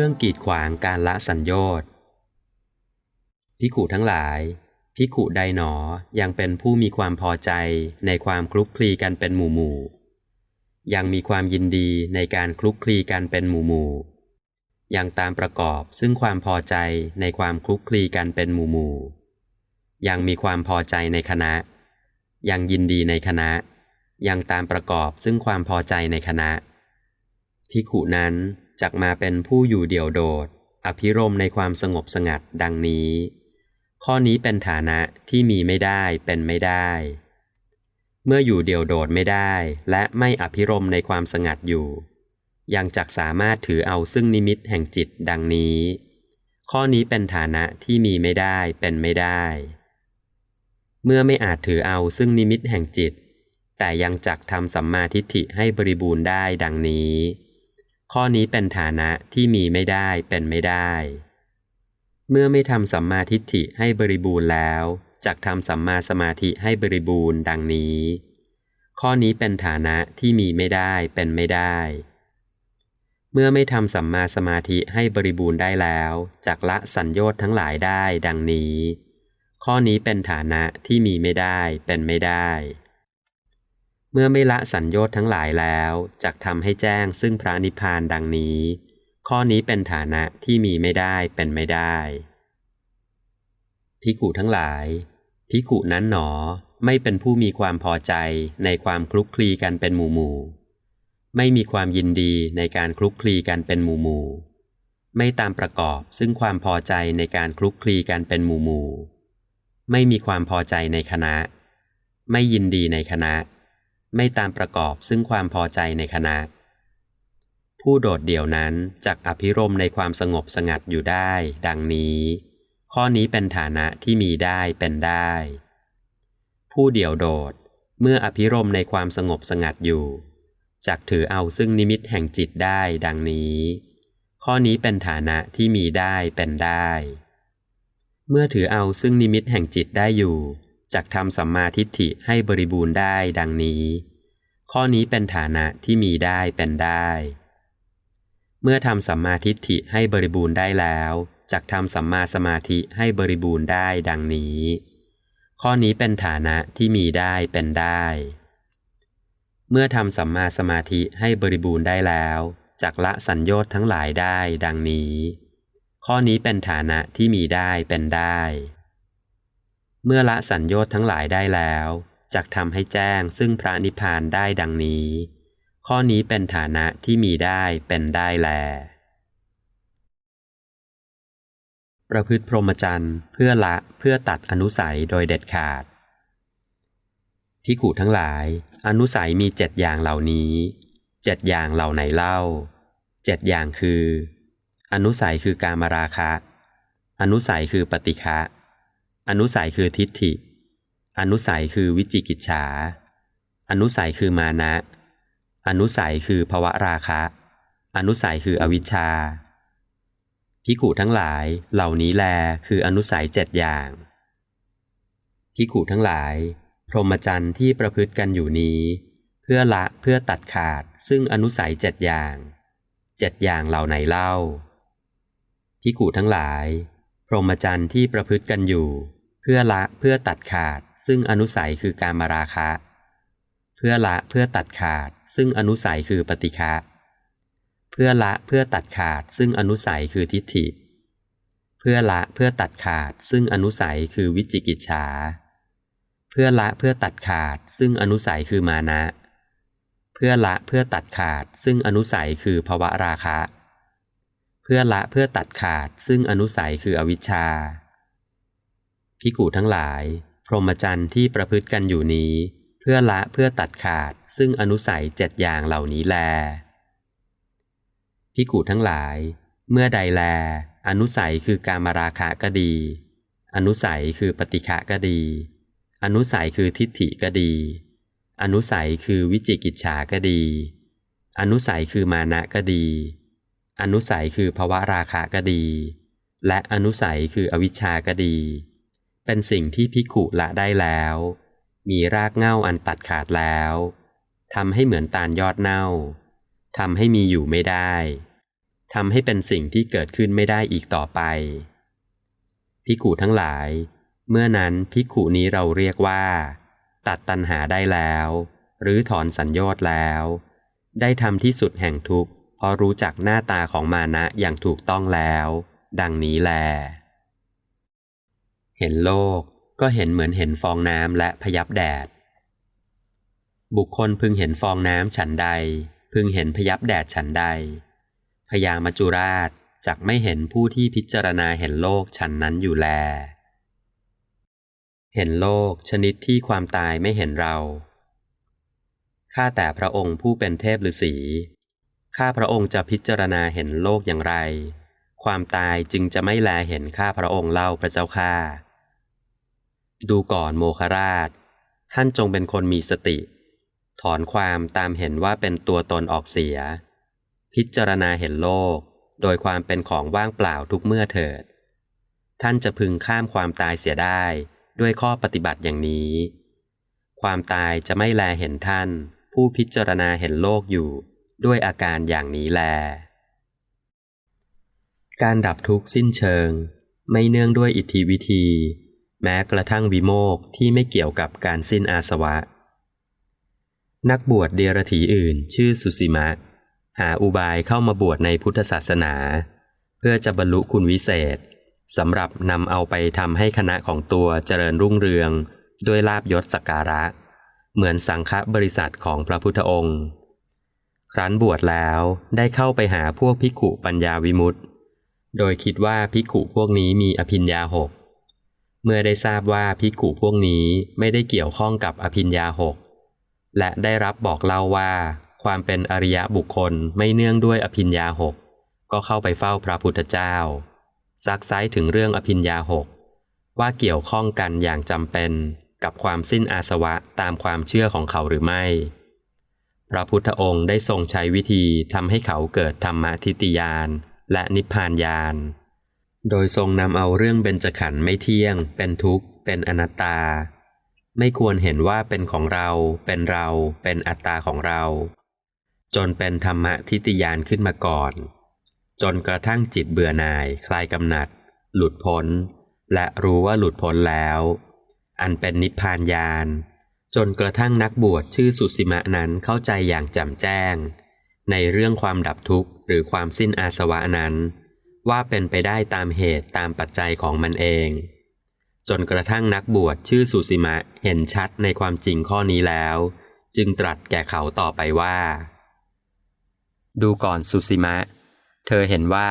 รื่องกีดขวางการละสัญโยชน์พิขุทั้งหลาย พิขุใดหนอยังเป็นผู้มีความพอใจในความคลุกคลีกันเป็นหมู่หมู่ยังมีความยินดีในการคลุกคลีกันเป็นหมู่หมู่ยังตามประกอบซึ่งความพอใจในความคลุกคลีกันเป็นหมู่หมู่ยังมีความพอใจในคณะ ยังยินดีในคณะ ยังตามประกอบซึ่งความพอใจในคณะพิขุนั้น จักมาเป็นผู้อยู่เดี่ยวโดด อภิรมในความสงบสงัดดังนี้ ข้อนี้เป็นฐานะที่มีไม่ได้เป็นไม่ได้ เมื่ออยู่เดี่ยวโดดไม่ได้ และไม่อภิรมในความสงัดอยู่ ยังจักสามารถถือเอาซึ่งนิมิตแห่งจิตดังนี้ ข้อนี้เป็นฐานะที่มีไม่ได้เป็นไม่ได้ เมื่อไม่อาจถือเอาซึ่งนิมิตแห่งจิต แต่ยังจักทำสัมมาทิฏฐิให้บริบูรณ์ได้ดังนี้ ข้อนี้เป็นฐานะที่มีไม่ได้เป็นไม่ได้ เมื่อไม่ทำสัมมาทิฏฐิให้บริบูรณ์แล้วจักทำสัมมาสมาธิให้บริบูรณ์ดังนี้ ข้อนี้เป็นฐานะที่มีไม่ได้เป็นไม่ได้ เมื่อไม่ทำสัมมาสมาธิให้บริบูรณ์ได้แล้วจักละสัญโยชน์ทั้งหลายได้ดังนี้ ข้อนี้เป็นฐานะที่มีไม่ได้เป็นไม่ได้ เมื่อไม่ละสัญโยชน์ทั้งหลายแล้วจักทำให้แจ้งซึ่งพระนิพพานดังนี้ ข้อนี้เป็นฐานะที่มีไม่ได้เป็นไม่ได้พิกุทั้งหลายพิกุนั้นหนอไม่เป็นผู้มีความพอใจในความคลุกคลีกันเป็นหมู่หมู่ไม่มีความยินดีในการคลุกคลีกันเป็นหมู่หมู่ไม่ตามประกอบซึ่งความพอใจในการคลุกคลีกันเป็นหมู่หมู่ไม่มีความพอใจในคณะ ไม่ยินดีในคณะ ไม่ตามประกอบซึ่งความพอใจในคณะ ผู้โดดเดี่ยวนั้นจักอภิรมในความสงบสงัดอยู่ได้ ดังนี้ ข้อนี้เป็นฐานะที่มีได้เป็นได้ ผู้เดี่ยวโดดเมื่ออภิรมในความสงบสงัดอยู่จักถือเอาซึ่งนิมิตแห่งจิตได้ดังนี้ ข้อนี้เป็นฐานะที่มีได้เป็นได้ เมื่อถือเอาซึ่งนิมิตแห่งจิตได้อยู่ จักทำสัมมาทิฏฐิให้บริบูรณ์ได้ดังนี้ ข้อนี้เป็นฐานะที่มีได้เป็นได้ เมื่อทำสัมมาทิฏฐิให้บริบูรณ์ได้แล้วจักทำสัมมาสมาธิให้บริบูรณ์ได้ดังนี้ ข้อนี้เป็นฐานะที่มีได้เป็นได้ เมื่อทำสัมมาสมาธิให้บริบูรณ์ได้แล้วจักละสัญโยชน์ทั้งหลายได้ดังนี้ ข้อนี้เป็นฐานะที่มีได้เป็นได้ เมื่อละสัญโยชน์ทั้งหลายได้แล้วจักทำให้แจ้งซึ่งพระนิพพานได้ดังนี้ ข้อนี้เป็นฐานะที่มีได้เป็นได้แล ประพฤติพรหมจรรย์เพื่อละเพื่อตัดอนุสัยโดยเด็ดขาดพิกุทั้งหลาย อนุสัยมีเจ็ดอย่างเหล่านี้เจ็ดอย่างเหล่าไหนเล่าเจ็ดอย่างคือ อนุสัยคือการมราคะ อนุสัยคือปฏิฆะ อนุสัยคือทิฏฐิ อนุสัยคือวิจิกิจฉา อนุสัยคือมานะ อนุสัยคือภวะราคะ อนุสัยคืออวิชชาพิกุทั้งหลายเหล่านี้แลคืออนุสัยเจ็ดอย่างพิกุทั้งหลาย พรหมจรรย์ที่ประพฤติกันอยู่นี้ เพื่อละเพื่อตัดขาดซึ่งอนุสัยเจ็ดอย่างเจ็ดอย่างเหล่าไหนเล่าพิกุทั้งหลาย พรหมจรรย์ที่ประพฤติกันอยู่ เพื่อละเพื่อตัดขาด ซึ่งอนุสัยคือการมาราคะ เพื่อละเพื่อตัดขาด ซึ่งอนุสัยคือปฏิฆะเพื่อละเพื่อตัดขาด ซึ่งอนุสัยคือทิฏฐิ เพื่อละเพื่อตัดขาด ซึ่งอนุสัยคือวิจิกิจฉา เพื่อละเพื่อตัดขาด ซึ่งอนุสัยคือมานะ เพื่อละเพื่อตัดขาด ซึ่งอนุสัยคือภวะราคะ เพื่อละเพื่อตัดขาด ซึ่งอนุสัยคืออวิชชา พิกูทั้งหลาย พรหมจรรย์ที่ประพฤติกันอยู่นี้ เพื่อละเพื่อตัดขาด ซึ่งอนุสัยเจ็ดอย่างเหล่านี้แล พิกุทั้งหลาย เมื่อใดแล อนุสัยคือการมาราคะก็ดี อนุสัยคือปฏิฆะก็ดี อนุสัยคือทิฏฐิก็ดี อนุสัยคือวิจิกิจฉาก็ดี อนุสัยคือมานะก็ดี อนุสัยคือภวะราคะก็ดี และอนุสัยคืออวิชชาก็ดี เป็นสิ่งที่พิกุละได้แล้ว มีรากเง่าอันตัดขาดแล้วทำให้เหมือนตาลยอดเน่าทำให้มีอยู่ไม่ได้ทำให้เป็นสิ่งที่เกิดขึ้นไม่ได้อีกต่อไป พิกุทั้งหลาย เมื่อนั้นพิกุนี้เราเรียกว่า ตัดตัณหาได้แล้ว หรือถอนสัญญอดแล้ว ได้ทำที่สุดแห่งทุกข์เพราะรู้จักหน้าตาของมานะอย่างถูกต้องแล้ว ดังนี้แล เห็นโลกก็เห็นเหมือนเห็นฟองน้ำและพยับแดด บุคคลพึงเห็นฟองน้ำฉันใด พึงเห็นพยับแดดฉันใดพญามัจจุราชจักไม่เห็นผู้ที่พิจารณาเห็นโลกฉันนั้นอยู่แล เห็นโลกชนิดที่ความตายไม่เห็นเรา ข้าแต่พระองค์ผู้เป็นเทพฤาษี ข้าพระองค์จะพิจารณาเห็นโลกอย่างไร ความตายจึงจะไม่แลเห็นข้าพระองค์เล่าพระเจ้าข้าดูก่อนโมคราช ท่านจงเป็นคนมีสติ ถอนความตามเห็นว่าเป็นตัวตนออกเสีย พิจารณาเห็นโลก โดยความเป็นของว่างเปล่าทุกเมื่อเถิด ท่านจะพึงข้ามความตายเสียได้ด้วยข้อปฏิบัติอย่างนี้ ความตายจะไม่แลเห็นท่าน ผู้พิจารณาเห็นโลกอยู่ด้วยอาการอย่างนี้แล การดับทุกข์สิ้นเชิง ไม่เนื่องด้วยอิทธิวิธี แม้กระทั่งวิโมกที่ไม่เกี่ยวกับการสิ้นอาสวะ นักบวชเดียรถีอื่นชื่อสุสิมะ หาอุบายเข้ามาบวชในพุทธศาสนา เพื่อจะบรรลุคุณวิเศษสำหรับนำเอาไปทำให้คณะของตัวเจริญรุ่งเรือง ด้วยลาบยศสักการะ เหมือนสังฆบริษัทของพระพุทธองค์ ครั้นบวชแล้วได้เข้าไปหาพวกภิกุปัญญาวิมุตติ โดยคิดว่าภิกุพวกนี้มีอภิญญาหก เมื่อได้ทราบว่าภิกุพวกนี้ไม่ได้เกี่ยวข้องกับอภิญญาหก และได้รับบอกเล่าว่า ความเป็นอริยบุคคลไม่เนื่องด้วยอภิญญาหก ก็เข้าไปเฝ้าพระพุทธเจ้า ซักไซถึงเรื่องอภิญญาหก ว่าเกี่ยวข้องกันอย่างจำเป็นกับความสิ้นอาสวะตามความเชื่อของเขาหรือไม่ พระพุทธองค์ได้ทรงใช้วิธีทำให้เขาเกิดธรรมทิติยาน และนิพพานญาณ โดยทรงนำเอาเรื่องเบญจขันธ์ไม่เที่ยง เป็นทุกข์ เป็นอนัตตา ไม่ควรเห็นว่าเป็นของเรา เป็นเรา เป็นอัตตาของเรา จนเป็นธรรมทิติยานขึ้นมาก่อน จนกระทั่งจิตเบื่อหน่าย คลายกำหนัด หลุดพ้น และรู้ว่าหลุดพ้นแล้ว อันเป็นนิพพานญาณจนกระทั่งนักบวชชื่อสุสิมะนั้นเข้าใจอย่างแจ่มแจ้ง ในเรื่องความดับทุกข์หรือความสิ้นอาสวะนั้น ว่าเป็นไปได้ตามเหตุตามปัจจัยของมันเอง จนกระทั่งนักบวชชื่อสุสิมะเห็นชัดในความจริงข้อนี้แล้ว จึงตรัสแก่เขาต่อไปว่า ดูก่อนสุสิมะ เธอเห็นว่า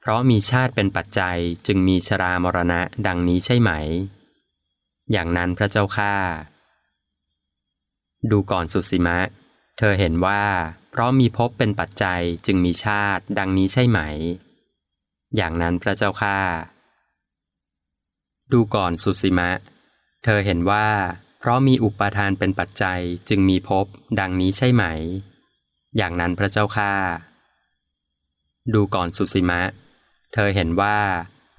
เพราะมีชาติเป็นปัจจัยจึงมีชรามรณะดังนี้ใช่ไหม อย่างนั้นพระเจ้าข้าดูก่อนสุสิมะเเธอเห็นว่า เพราะมีภพเป็นปัจจัยจึงมีชาติดังนี้ใช่ไหม อย่างนั้นพระเจ้าข้าดูก่อนสุสิมะ เธอเห็นว่า เพราะมีอุปาทานเป็นปัจจัยจึงมีภพดังนี้ใช่ไหม อย่างนั้นพระเจ้าข้าดูก่อนสุสิมะ เธอเห็นว่า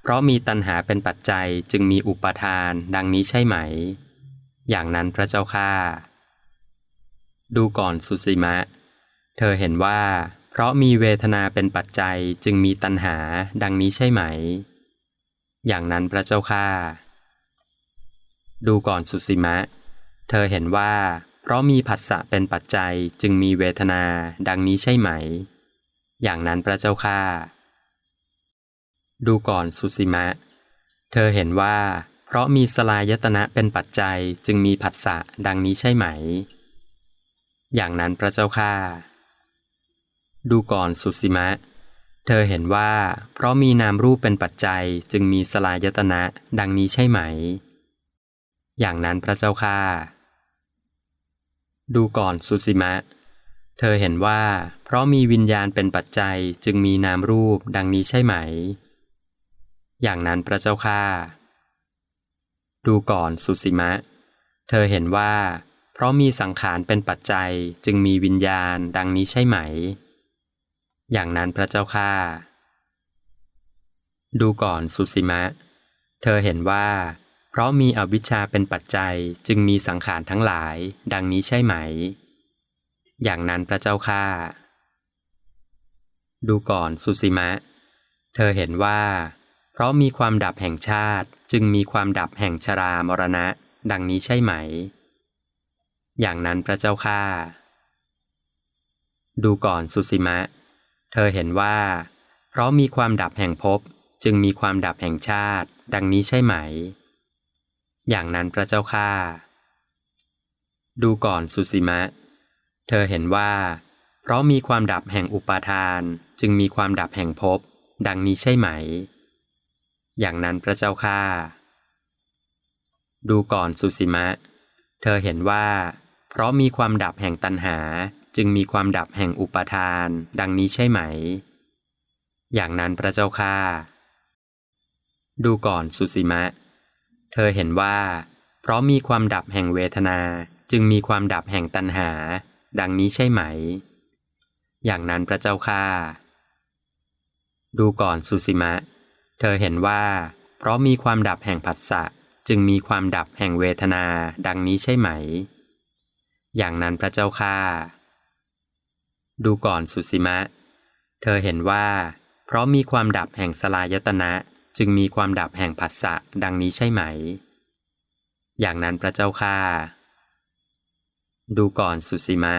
เพราะมีตัณหาเป็นปัจจัยจึงมีอุปาทานดังนี้ใช่ไหม อย่างนั้นพระเจ้าข้า ดูก่อนสุสิมะ เธอเห็นว่า เพราะมีเวทนาเป็นปัจจัยจึงมีตัณหาดังนี้ใช่ไหม อย่างนั้นพระเจ้าข้าดูก่อนสุสิมะ เธอเห็นว่า เพราะมีผัสสะเป็นปัจจัยจึงมีเวทนาดังนี้ใช่ไหม อย่างนั้นพระเจ้าข้าดูก่อนสุสิมะ เธอเห็นว่า เพราะมีสลายตนะเป็นปัจจัยจึงมีผัสสะดังนี้ใช่ไหม อย่างนั้นพระเจ้าข้าดูก่อนสุสิมะ เธอเห็นว่า เพราะมีนามรูปเป็นปัจจัยจึงมีสลายตนะดังนี้ใช่ไหม อย่างนั้นพระเจ้าข้าดูก่อนสุสิมะ เธอเห็นว่า เพราะมีวิญญาณเป็นปัจจัยจึงมีนามรูปดังนี้ใช่ไหม อย่างนั้นพระเจ้าข้าดูก่อนสุสิมะ เธอเห็นว่า ราะมีสังขารเป็นปัจจัยจึงมีวิญญาณดังนี้ใช่ไหม อย่างนั้นพระเจ้าข้าดูก่อนสุสิมะ เธอเห็นว่า เพราะมีอวิชชาเป็นปัจจัยจึงมีสังขารทั้งหลาย ดังนี้ใช่ไหม อย่างนั้นพระเจ้าข้าดูก่อนสุสิมะ เธอเห็นว่า เพราะมีความดับแห่งชาติจึงมีความดับแห่งชรามรณะ ดังนี้ใช่ไหม อย่างนั้นพระเจ้าข้าดูก่อนสุสิมะ เธอเห็นว่า เพราะมีความดับแห่งภพจึงมีความดับแห่งชาติ ดังนี้ใช่ไหม อย่างนั้นพระเจ้าข้าดูก่อนสุสิมะ เธอเห็นว่า เพราะมีความดับแห่งอุปาทาน จึงมีความดับแห่งภพดังนี้ใช่ไหม อย่างนั้นพระเจ้าข้าดูก่อนสุสิมะ เธอเห็นว่า เพราะมีความดับแห่งตัณหา จึงมีความดับแห่งอุปาทาน ดังนี้ใช่ไหม อย่างนั้นพระเจ้าข้าดูก่อนสุสิมะ เธอเห็นว่า เพราะมีความดับแห่งเวทนาจึงมีความดับแห่งตัณหา ดังนี้ใช่ไหม อย่างนั้นพระเจ้าข้าดูก่อนสุสิมะ เธอเห็นว่า เพราะมีความดับแห่งผัสสะจึงมีความดับแห่งเวทนา ดังนี้ใช่ไหม อย่างนั้นพระเจ้าข้าดูก่อนสุสิมะ เธอเห็นว่า เพราะมีความดับแห่งสลายตนะจึงมีความดับแห่งผัสสะดังนี้ใช่ไหม อย่างนั้นพระเจ้าข้าดูก่อนสุสิมะ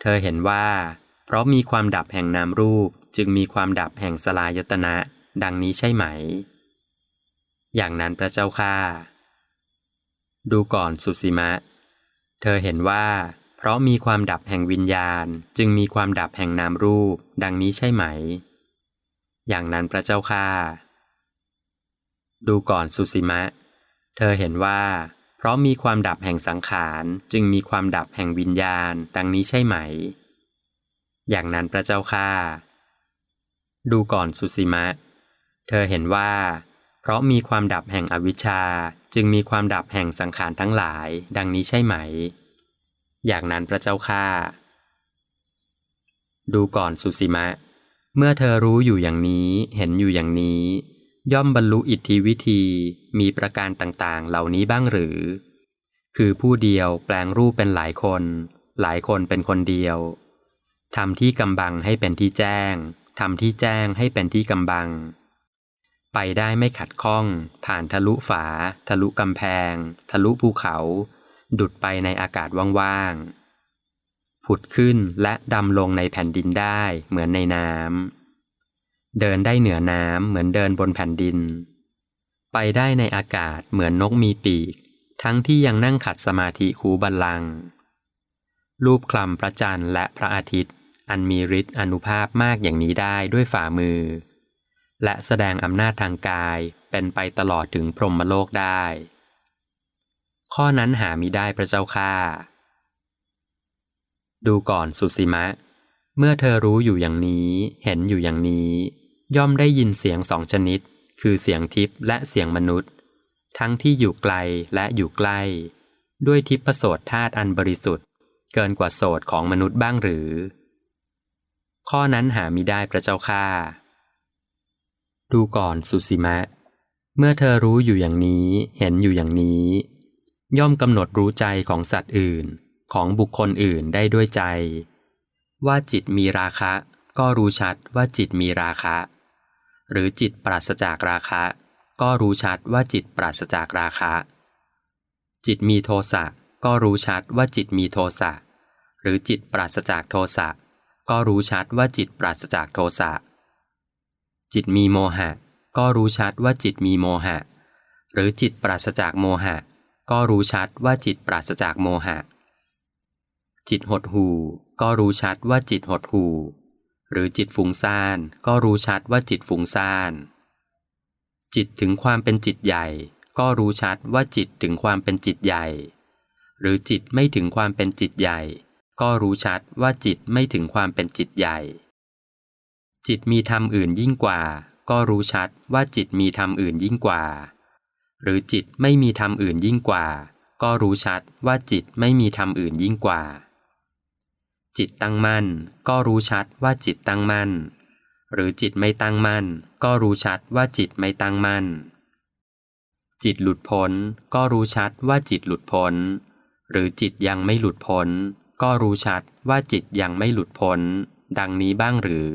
เธอเห็นว่า เพราะมีความดับแห่งนามรูปจึงมีความดับแห่งสลายตนะดังนี้ใช่ไหม อย่างนั้นพระเจ้าข้าดูก่อนสุสิมะเเธอเห็นว่า เพราะมีความดับแห่งวิญญาณ จึงมีความดับแห่งนามรูป ดังนี้ใช่ไหม อย่างนั้นพระเจ้าข้าดูก่อนสุสิมะ เธอเห็นว่า เพราะมีความดับแห่งสังขารจึงมีความดับแห่งวิญญาณ ดังนี้ใช่ไหม อย่างนั้นพระเจ้าข้าดูก่อนสุสิมะ เธอเห็นว่า เพราะมีความดับแห่งอวิชชา จึงมีความดับแห่งสังขารทั้งหลาย ดังนี้ใช่ไหม อย่างนั้นพระเจ้าข้าดูก่อนสุสิมะ เมื่อเธอรู้อยู่อย่างนี้เห็นอยู่อย่างนี้ ย่อมบรรลุอิทธิวิธีมีประการต่างๆ เหล่านี้บ้างหรือ คือผู้เดียวแปลงรูปเป็นหลายคน หลายคนเป็นคนเดียวทำที่กำบังให้เป็นที่แจ้งทำที่แจ้งให้เป็นที่กำบัง ไปได้ไม่ขัดข้อง ผ่านทะลุฝา ทะลุกำแพง ทะลุภูเขา ดุดไปในอากาศว่างๆ ผุดขึ้นและดำลงในแผ่นดินได้เหมือนในน้ำ เดินได้เหนือน้ำเหมือนเดินบนแผ่นดิน ไปได้ในอากาศเหมือนนกมีปีก ทั้งที่ยังนั่งขัดสมาธิคูบัลลัง รูปคลำพระจันทร์และพระอาทิตย์ อันมีฤทธิ์อนุภาพมากอย่างนี้ได้ด้วยฝ่ามือ และแสดงอำนาจทางกายเป็นไปตลอดถึงพรหมโลกได้ ข้อนั้นหามิได้พระเจ้าค่า ดูก่อนสุสิมะ เมื่อเธอรู้อยู่อย่างนี้เห็นอยู่อย่างนี้ ย่อมได้ยินเสียงสองชนิด คือเสียงทิพย์และเสียงมนุษย์ ทั้งที่อยู่ไกลและอยู่ใกล้ ด้วยทิพโสตธาตุอันบริสุทธิ์ เกินกว่าโสตของมนุษย์บ้างหรือ ข้อนั้นหามิได้พระเจ้าข้า ดูก่อนสุสิมะ เมื่อเธอรู้อยู่อย่างนี้ เห็นอยู่อย่างนี้ ย่อมกำหนดรู้ใจของสัตว์อื่น ของบุคคลอื่นได้ด้วยใจ ว่าจิตมีราคะ ก็รู้ชัดว่าจิตมีราคะ หรือจิตปราศจากราคะ ก็รู้ชัดว่าจิตปราศจากราคะ จิตมีโทสะก็รู้ชัดว่าจิตมีโทสะหรือจิตปราศจากโทสะก็รู้ชัดว่าจิตปราศจากโทสะ จิตมีโมหะ ก็รู้ชัดว่าจิตมีโมหะ หรือจิตปราศจากโมหะ ก็รู้ชัดว่าจิตปราศจากโมหะ จิตหดหูก็รู้ชัดว่าจิตหดหูหรือจิตฟุ้งซ่านก็รู้ชัดว่าจิตฟุ้งซ่าน จิตถึงความเป็นจิตใหญ่ ก็รู้ชัดว่าจิตถึงความเป็นจิตใหญ่ หรือจิตไม่ถึงความเป็นจิตใหญ่ ก็รู้ชัดว่าจิตไม่ถึงความเป็นจิตใหญ่ จิตมีธรรมอื่นยิ่งกว่า ก็รู้ชัดว่าจิตมีธรรมอื่นยิ่งกว่า หรือจิตไม่มีธรรมอื่นยิ่งกว่า ก็รู้ชัดว่าจิตไม่มีธรรมอื่นยิ่งกว่า จิตตั้งมั่น ก็รู้ชัดว่าจิตตั้งมั่น หรือจิตไม่ตั้งมั่น ก็รู้ชัดว่าจิตไม่ตั้งมั่น จิตหลุดพ้น ก็รู้ชัดว่าจิตหลุดพ้น หรือจิตยังไม่หลุดพ้น ก็รู้ชัดว่าจิตยังไม่หลุดพ้น ดังนี้บ้างหรือ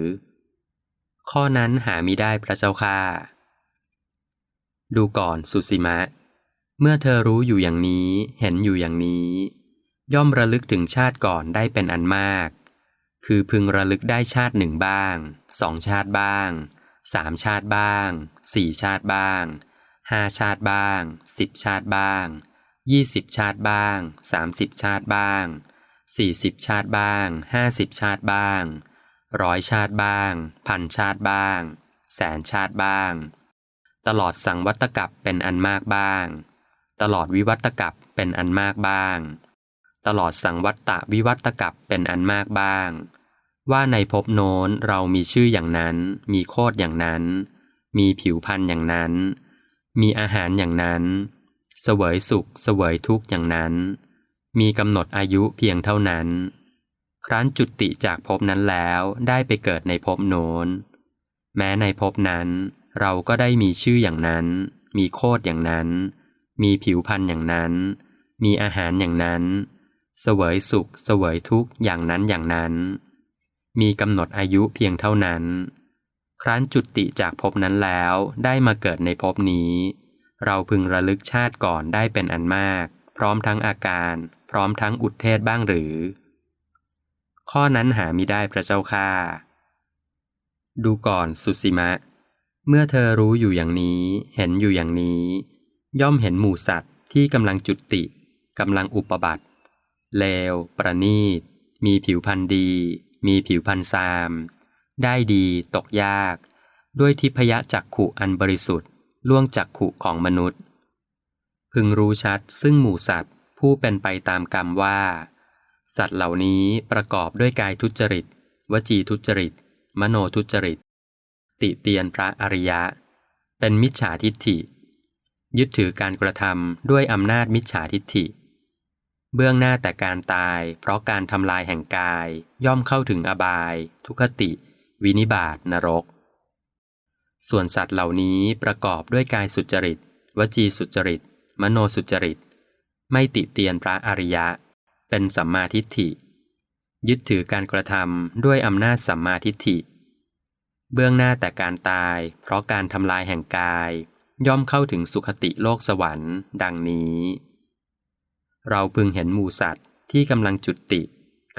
ข้อนั้นหามิได้พระเจ้าค่าดูก่อนสุสีมะ เมื่อเธอรู้อยู่อย่างนี้ เห็นอยู่อย่างนี้ ย่อมระลึกถึงชาติก่อนได้เป็นอันมาก คือพึงระลึกได้ชาติหนึ่งบ้าง สองชาติบ้าง สามชาติบ้าง สี่ชาติบ้าง ห้าชาติบ้าง สิบชาติบ้าง ยี่สิบชาติบ้าง สามสิบชาติบ้าง สี่สิบชาติบ้าง ห้าสิบชาติบ้าง ร้อยชาติบ้าง พันชาติบ้าง แสนชาติบ้าง ตลอดสังวัตกับเป็นอันมากบ้าง ตลอดวิวัตกับเป็นอันมากบ้าง ตลอดสังวัตตะวิวัตกับเป็นอันมากบ้าง ว่าในภพโน้นเรามีชื่ออย่างนั้น มีโคดอย่างนั้น มีผิวพันธ์อย่างนั้น มีอาหารอย่างนั้น เสวยสุข เสวยทุกข์อย่างนั้น มีกำหนดอายุเพียงเท่านั้น ครั้นจุติจากภพนั้นแล้วได้ไปเกิดในภพโน้น แม้ในภพนั้น เราก็ได้มีชื่ออย่างนั้น มีโคดอย่างนั้น มีผิวพันธ์อย่างนั้น มีอาหารอย่างนั้น เสวยสุข เสวยทุกข์อย่างนั้นอย่างนั้น มีกำหนดอายุเพียงเท่านั้น ครั้นจุติจากภพนั้นแล้วได้มาเกิดในภพนี้ เราพึงระลึกชาติก่อนได้เป็นอันมาก พร้อมทั้งอาการ พร้อมทั้งอุทเทศบ้างหรือ ข้อนั้นหามิได้พระเจ้าค่า ดูก่อนสุสีมะ เมื่อเธอรู้อยู่อย่างนี้ เห็นอยู่อย่างนี้ ย่อมเห็นหมู่สัตว์ที่กำลังจุติกำลังอุปบัติ เลว ประณีต มีผิวพันธ์ดี มีผิวพันธ์ซาม ได้ดีตกยาก ด้วยทิพยจักขุอันบริสุทธิ์ล่วงจักขุของมนุษย์ พึงรู้ชัดซึ่งหมู่สัตว์ผู้เป็นไปตามกรรมว่า สัตว์เหล่านี้ประกอบด้วยกายทุจริต วจีทุจริต มโนทุจริต ติเตียนพระอริยะ เป็นมิจฉาทิฏฐิ ยึดถือการกระทำด้วยอำนาจมิจฉาทิฏฐิ เบื้องหน้าแต่การตาย เพราะการทำลายแห่งกายย่อมเข้าถึงอบาย ทุคติ วินิบาตนรก ส่วนสัตว์เหล่านี้ประกอบด้วยกายสุจริต วจีสุจริต มโนสุจริต ไม่ติเตียนพระอริยะ เป็นสัมมาทิฏฐิ ยึดถือการกระทำด้วยอำนาจสัมมาทิฏฐิ เบื้องหน้าแต่การตาย เพราะการทำลายแห่งกาย ย่อมเข้าถึงสุคติโลกสวรรค์ ดังนี้ เราพึงเห็นหมูสัตว์ที่กำลังจุติ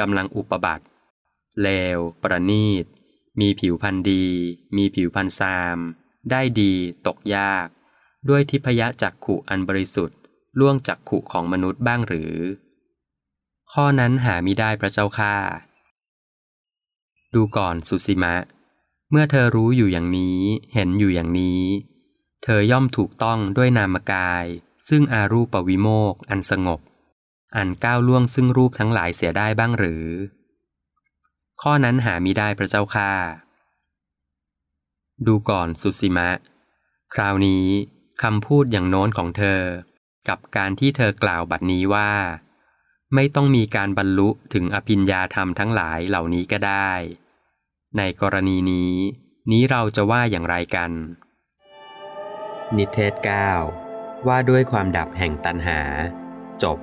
กำลังอุปบัติ เลว ประณีต มีผิวพันธ์ดี มีผิวพันธ์ซาม ได้ดี ตกยาก ด้วยทิพยะจักขุอันบริสุทธิ์ ล่วงจักขุของมนุษย์บ้างหรือ ข้อนั้นหามิได้พระเจ้าค่า ดูก่อนสุสีมะ เมื่อเธอรู้อยู่อย่างนี้ เห็นอยู่อย่างนี้ เธอย่อมถูกต้องด้วยนามกาย ซึ่งอารูปวิโมกอันสงบ อันก้าวล่วงซึ่งรูปทั้งหลายเสียได้บ้างหรือ ข้อนั้นหามิได้พระเจ้าค่า ดูก่อนสุสีมะ คราวนี้คำพูดอย่างโน้นของเธอ กับการที่เธอกล่าวบัดนี้ว่า ไม่ต้องมีการบรรลุถึงอภิญญาธรรมทั้งหลายเหล่านี้ก็ได้ ในกรณีนี้ นี้เราจะว่าอย่างไรกัน นิเทศ 9 ว่าด้วยความดับแห่งตัณหา จบ